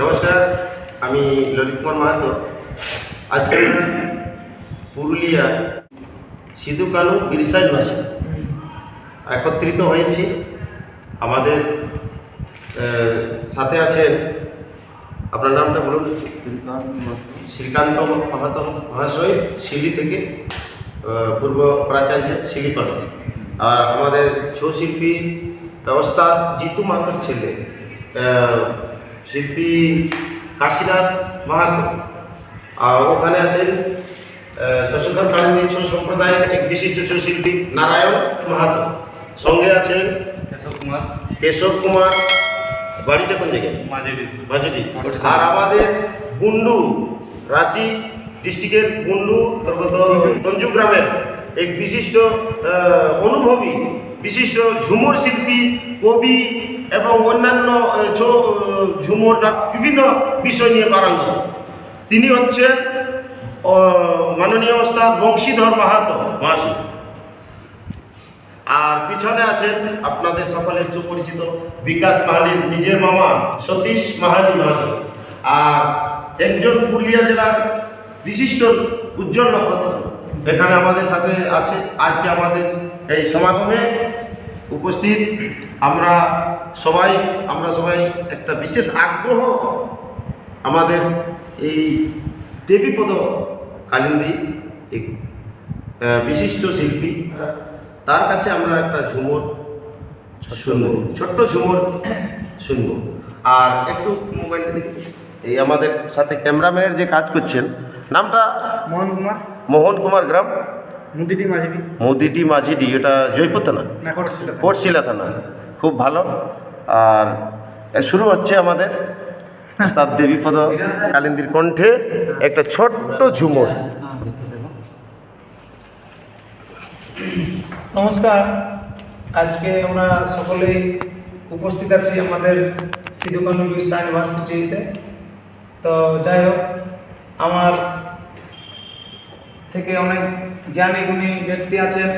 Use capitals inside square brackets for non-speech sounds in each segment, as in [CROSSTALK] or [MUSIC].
নমস্কার আমি ললিত কুমার মাহাতো। আজকে পুরুলিয়া সিধু কানু বিরসা ইউনিভার্সিটি একত্রিত হয়েছি। আমাদের সাথে আছেন আপনার নামটা বলুন। শ্রীকান্ত মাহাতো। মহাশয় শিলি থেকে পূর্ব প্রাচার্য শিলি কলেজ। আর আমাদের ছৌ শিল্পী ব্যবস্থা জিতু মাহাতোর ছেলে শিল্পী কাশীনাথ মাহাতো। আর ওখানে আছেন কালিনী ছৌ সম্প্রদায়ের এক বিশিষ্ট শিল্পী নারায়ণ মাহাতো। সঙ্গে আছেন কেশব কুমার। কেশব কুমার। বাড়িটা কোন জায়গায়? আর আমাদের কুন্ডু রাঁচি ডিস্ট্রিক্টের অন্তর্গত তঞ্জু গ্রামের এক বিশিষ্ট অনুভবী বিশিষ্ট ঝুমুর শিল্পী কবি এবং অন্যান্য ঝুমুর বিভিন্ন বিষয় নিয়ে পারাঙ্গত তিনি হচ্ছেন মাননীয় ওস্তাদ বংশীধর মাহাতো, মহাশয়। আর পিছনে আছেন আপনাদের সকলের সুপরিচিত বিকাশ মাহালির নিজের মামা, সতীশ মাহালি মহাশয়। আর একজন পুরুলিয়া জেলার বিশিষ্ট উজ্জ্বল নক্ষত্র। এখানে আমাদের সাথে আছে, আজকে আমাদের এই সমাগমে উপস্থিত আমরা সবাই আমরা সবাই একটা বিশেষ আগ্রহ আমাদের এই দেবীপদ কালিন্দী এক বিশিষ্ট শিল্পী। তার কাছে আমরা একটা ঝুমুর শুনব ছোট্ট ঝুমুর শুনব। আর একটু মোবাইলটা দেখি। এই আমাদের সাথে ক্যামেরাম্যানের যে কাজ করছেন নামটা? মোহন কুমার। মোহন কুমার গ্রাম? মুদিটি মাঝিটি। মোদিটি মাঝিডি এটা জয়পুর থানা। কোটশিলা থানা। খুব ভালো। আর শুরু হচ্ছে আমাদের তার দেবীপদ কালিন্দির কণ্ঠে একটা ছোট্ট ঝুমুর। নমস্কার। আজকে আমরা সকলেই উপস্থিত আছি আমাদের সিধুকানু বিরসা ইউনিভার্সিটিতে। তো যাই হোক, আমার থেকে অনেক জ্ঞানী গুণী ব্যক্তি আছেন,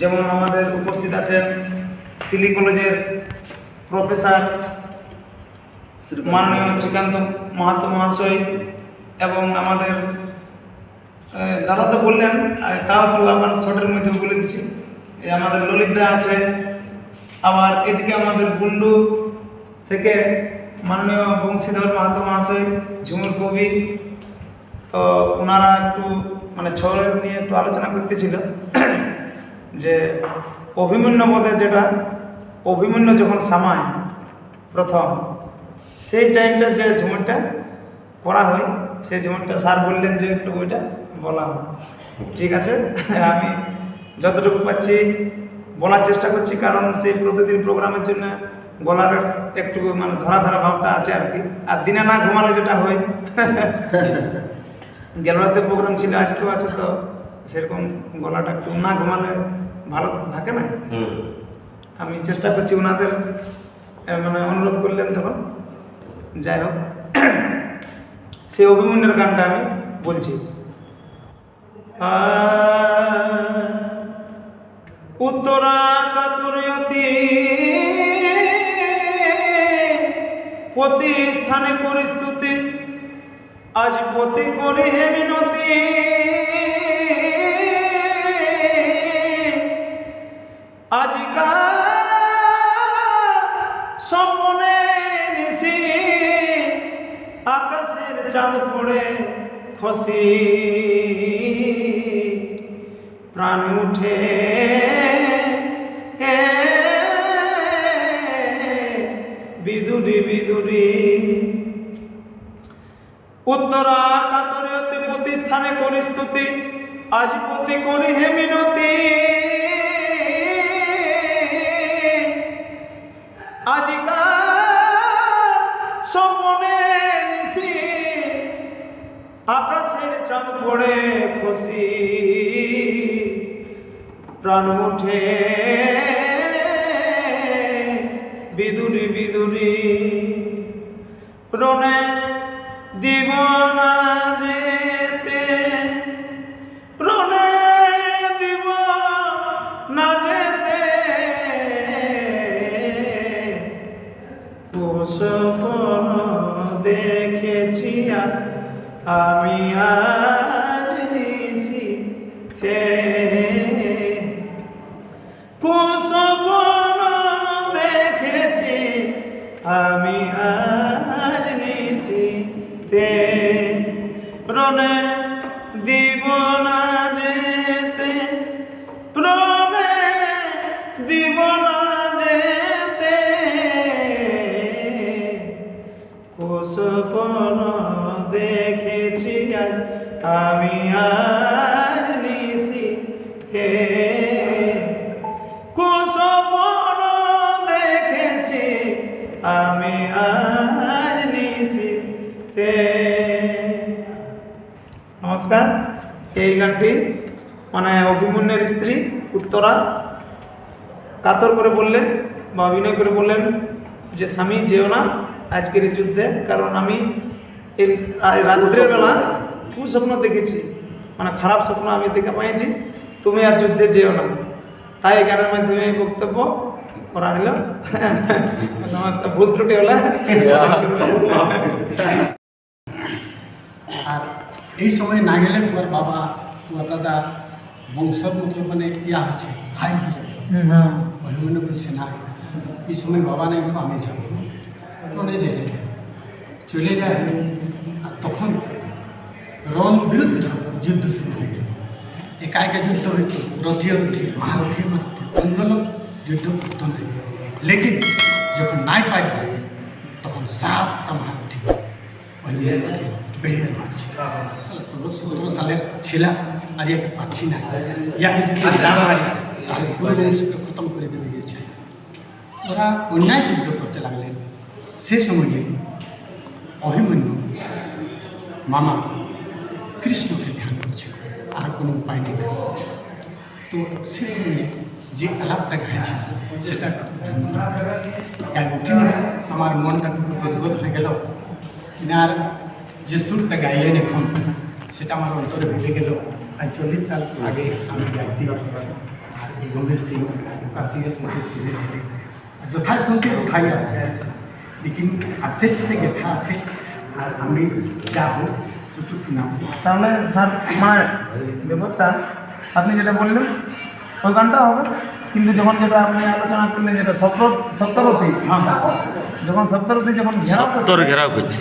যেমন আমাদের উপস্থিত আছেন সিলি কলেজের প্রফেসর মাননীয় শ্রীকান্ত মাহাতো মহাশয় এবং আমাদের দাদা তো বললেন তাও একটু আবার শর্টের মধ্যে বলে দিচ্ছি। আমাদের ললিত দা আছে আবার এদিকে আমাদের গুন্ডু থেকে মাননীয় বংশীধর মাহাতো মহাশয় ঝুমুর কবি তো ওনারা একটু মানে ছড়ের নিয়ে একটু আলোচনা করতেছিল যে অভিমন্যু পদে যেটা অভিমন্যু যখন সামায়, প্রথম, সেই টাইমটা যে ঝুমুরটা করা হয়, সেই ঝুমুরটা স্যার বললেন যে একটু ওইটা বলা ঠিক আছে? [LAUGHS] আমি যতটুকু পাচ্ছি বলার চেষ্টা করছি, কারণ সেই প্রতিদিন প্রোগ্রামের জন্য গলার একটু মানে ধরা ধরা ভাবটা আছে আর কি। আর দিনে না ঘুমালে যেটা হয়, [LAUGHS] গেল রাতে প্রোগ্রাম ছিল, আজকেও আছে তো, সেরকম গলাটা একটু না ঘুমালে ভালো থাকে না? আমি চেষ্টা করছি ওনাদের মানে অনুরোধ করলেন তখন। যাই হোক, সেই অভিমন্যুর গানটা আমি বলছি। উত্তরা কাতুরিয়তি প্রতি স্থানে পরিস্তুতি, আজ পতি করি হে মিনতি। আজিকার খসি প্রাণ উঠে বিদুরি বিদুরি। উত্তরা কাতরে অতি প্রতিস্থানে করি স্তুতি। আজ প্রতি করি হে মিনতি। আজিকার আকাশের চাঁদ পড়ে খুশি। প্রাণ উঠে বিদুরি বিদুরি। রনে দিব প্রণে দিব না যেতে প্রণে দিব না যেতে। কুসপন দেখেছি আমি আর নমস্কার এই গানটি মানে অভিমন্যের স্ত্রী উত্তরা কাতর করে বললেন বা অভিনয় করে বললেন যে স্বামী যেও না আজকের এই যুদ্ধে কারণ আমি এই রাত্রের বেলা কুস্বপ্ন দেখেছি। মানে খারাপ স্বপ্ন আমি দেখে পেয়েছি তুমি আর যুদ্ধে যেও না। তাই এই গানের মাধ্যমে বক্তব্য করা হলো। নমস্কার ভুল ত্রুটি হলে। [LAUGHS] আর এই সময় না গেলে তোমার বাবা তোমার দাদা বংশর মতো মানে ইয়া হচ্ছে হাই হয়ে যাবে বলছে না এই সময় বাবা নেই তো আমি যাব। চলে যায়। চলে যায় আর তখন রণ বিরুদ্ধ যুদ্ধ শুরু হয়ে। গেল একা একা যুদ্ধ হইতো রথীয় রথী মহারথীয় মারতে অন্য লোক যুদ্ধ করতো না। লেকিন যখন নাই পাইব তখন সাতটা মহারথী ওই মেয়েটাকে বেরিয়ে ষোলো সতেরো সালের ছিলাম আর ইয়াকে পাচ্ছি না। ইয়াকে যদি না মারি তাহলে পুরো বংশকে খতম করে দেবে গিয়েছে ওরা অন্যায় যুদ্ধ করতে লাগলেন সে সময়ে অভিমন্যু মামা কৃষ্ণকে ধ্যান করছে। আর কোনো উপায় নেই। তো সে সময়ে যে আলাপটা গাইছে সেটা গাইব আমার মনটা গদগদ হয়ে গেল। আর যে সুরটা গাইলেন এখন সেটা আমার অন্তরে ভেঙে গেল। আর চল্লিশ সাল আগে আমি গাইছি আর এই গম্ভীর সিং কাশির মধ্যে শিখেছি যথাসঙ্গে কোথায় আছে লেকিন আর সে সাথে গেথা আছে আর আমি যাব একটু শোনাবো তাহলে স্যার আমার ব্যাপারটা আপনি যেটা বললেন ওই গানটা হবে। কিন্তু যখন যেটা আপনি আলোচনা করলেন যেটা সপ্ত সপ্তরথী যখন সপ্তরথী যখন ঘেরাও তোর ঘেরাও করছে।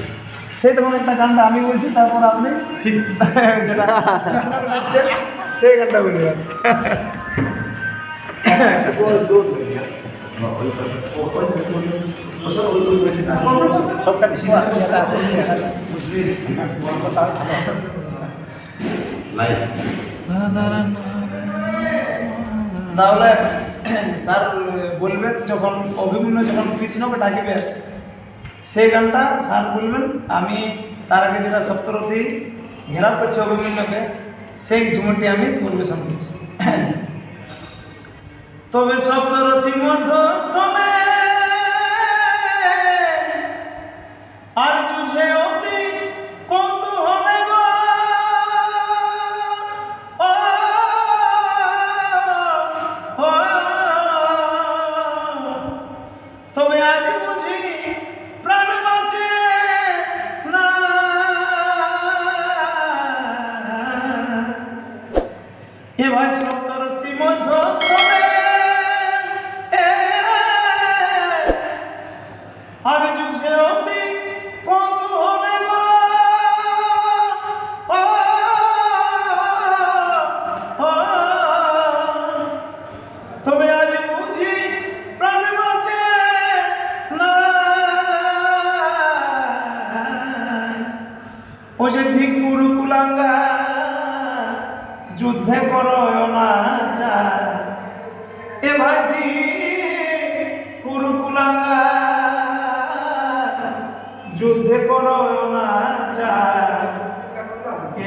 সেই তখন একটা গানটা আমি বলছি, তারপর আপনি ঠিক সেই গানটা বলবেন লাইভ তাহলে স্যার বলবেন যখন অভিমন্যু যখন কৃষ্ণকে ডাকিবে সেই গানটা স্যার বলবেন, আমি তার আগে যেটা সপ্তরথী ঘেরাও করছে অভিমন্যুকে সেই ঝুমুরটি আমি পরিবেশন করছি। [CLEARS THROAT] তবে সপ্তরথী মধ্যস্থনে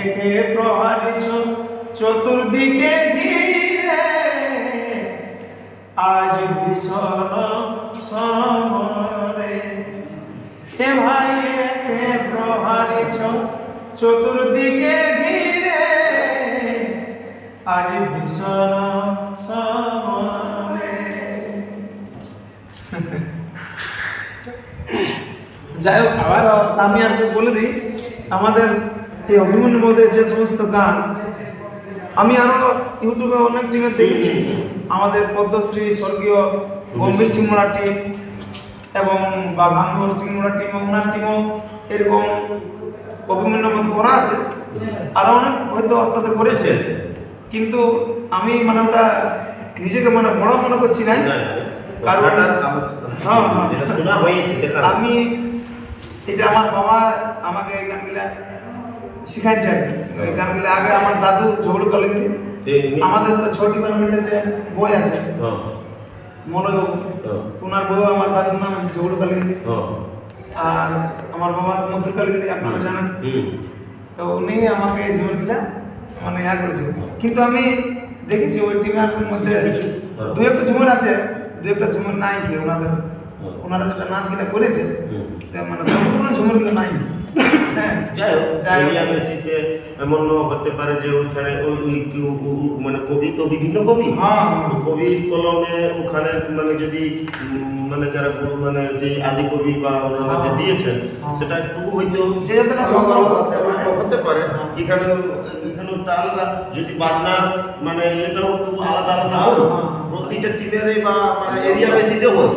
একে প্রহারিছ? চতুর্দিকে ঘিরে। আজ ভীষণ সমরে। এ ভাই একে প্রহারিছ? চতুর্দিকে ঘিরে। আজ ভীষণ সমরে। যাই হোক, আবার আমি আর বলে দিই আমাদের এই অভিমন্যু বোধের যে সমস্ত গান আমি আরও ইউটিউবে অনেক টিমে দেখেছি। আমাদের পদ্মশ্রী স্বর্গীয় গম্ভীর সিং মোড়ার টিম এবং বা ভাঙ্গর সিং মোড়ার টিম ওনার টিমও এরকম অভিমন্যু বোধ করা আছে। আরও অনেক হয়তো আস্তে করেছে। কিন্তু আমি মানে ওটা নিজেকে মানে বড় মনে করছি না কারণ হ্যাঁ, হ্যাঁ। আমি যে আমার বাবা আমাকে এই গানগুলা শিখাইছে ওই গানগুলা আগে আমার দাদু ঝগড়ু সে আমাদের তো ছোট ডিপার্টমেন্টের যে বই আছে হ্যাঁ, মনোযোগ। হ্যাঁ, ওনার বউ আমার দাদুর নাম আছে ঝগড়ু কালিন্দি হ্যাঁ, আর আমার বাবা মধুর কালিন্দি আপনারা জানেন? তো উনি আমাকে এই জীবনগুলা মানে ইয়া করেছিল কিন্তু আমি দেখেছি ওই টিমের মধ্যে হ্যাঁ। দু একটা ঝুমুর আছে দু একটা ঝুমুর নাই কি ওনাদের। হ্যাঁ। ওনারা যেটা নাচ নাচগুলা করেছে মানে সম্পূর্ণ ঝুমুরগুলো নাই হ্যাঁ যাই হোক। এরিয়া বেসিসে এমন হতে পারে যে ওইখানে ওই মানে কবি তো বিভিন্ন কবি হ্যাঁ। তো কবির কলমে ওখানে মানে যদি মানে যারা মানে সেই আদি কবি বা ওনারা হ্যাঁ। দিয়েছেন হ্যাঁ। সেটা একটু হয়তো হতে পারে হ্যাঁ। এখানে এখানে একটা আলাদা যদি বাজনার মানে এটাও একটু আলাদা আলাদা হ্যাঁ, হয় হ্যাঁ। প্রতিটা টিমের বা মানে এরিয়া বেসিসে হয়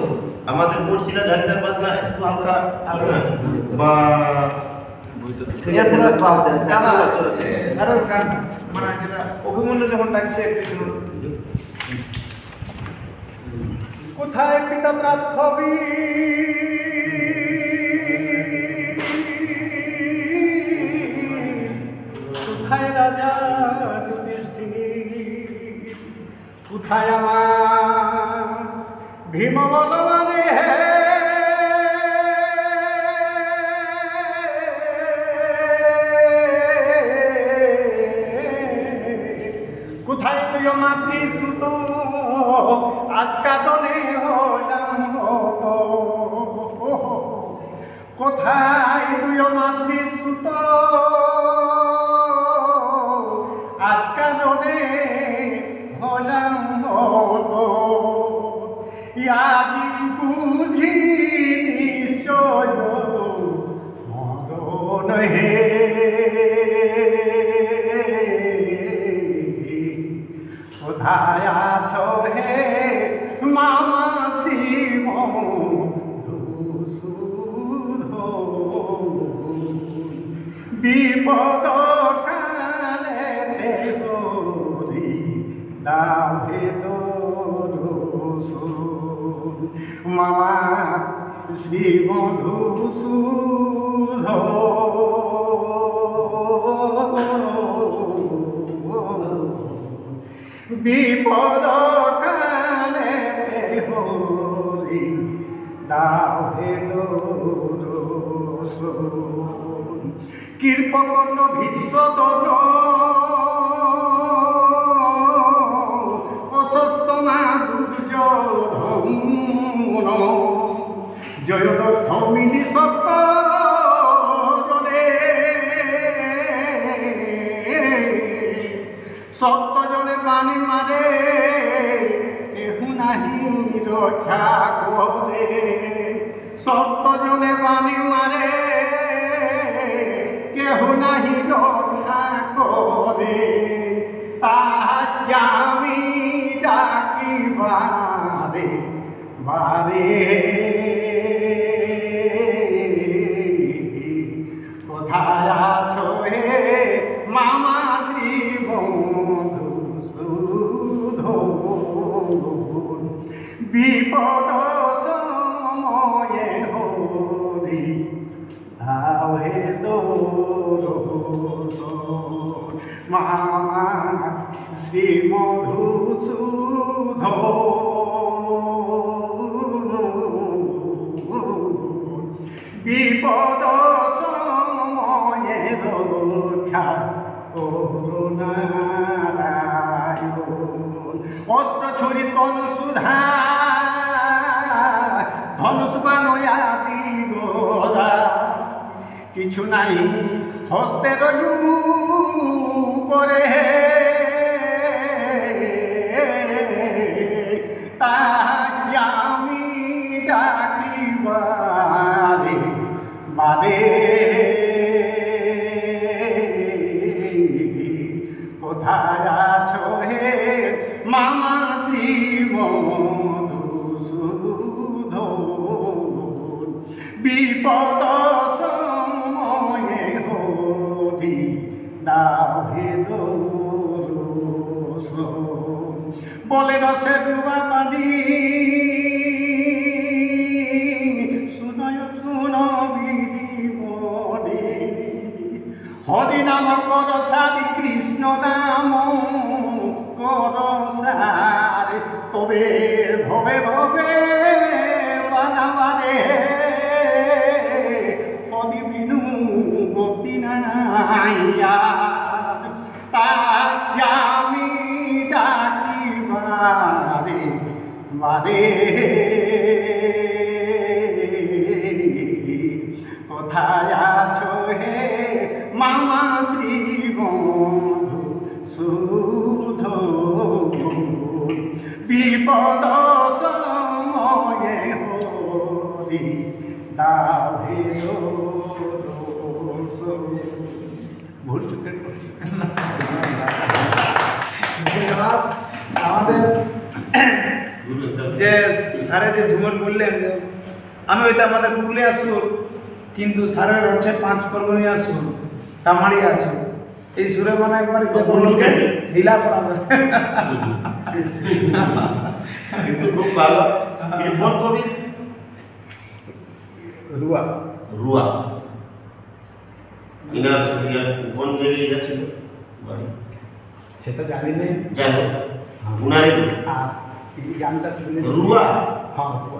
আমাদের মরসিনা ঝাড়িদার বাজনা একটু হালকা বা মানে যেটা অভিমন্যু যখন ডাকছে কোথায় পিতা প্রার্থবী কোথায় রাজা যুধিষ্ঠির? কোথায় আমার ভীম বলবানে কোথায় তুই মাতৃসুত আজ কাটনে বিপদ কালে দেহরি দাও হে মামা শ্রী বিপদ কালে হরি দাও কৃপকর্ণ ভীষ্মদন অসস্তমা দুর্যোধন। জয়দত্ত মিলি সত্য করে তাহাকে আমি ডাকি বারে বারে মামা শ্রী মধুসূধন বিপদ সময়ে রক্ষা করুণারায়ণ অস্ত্র ছড়ি তন সুধা ধনুষ বানয়া দিগরা। কিছু নাই হস্তের পরে তাই বলে রসে ডুবা পানি। হরি নাম কর সারি কৃষ্ণ নাম। বারে বারে কোথায় আছো হে মামা শ্রী বন্ধু সুধ বিপদ সময়ে হরি দাভে ভুল চুকের যে স্যারে যে ঝুমুর বললেন আমি হয়তো আমাদের পুরুলিয়া সুর কিন্তু স্যারের হচ্ছে পাঁচ পরগনিয়া সুর তামাড়িয়া সুর এই সুরে মানে একবার হিলা করাবে কিন্তু খুব ভালো। কোন কবি? রুয়া। রুয়া। ইনার কোন জায়গায় গেছিল সেটা জানি না যাই হোক আর এই গানটা শুনেছি। রুয়া? হ্যাঁ রুয়া।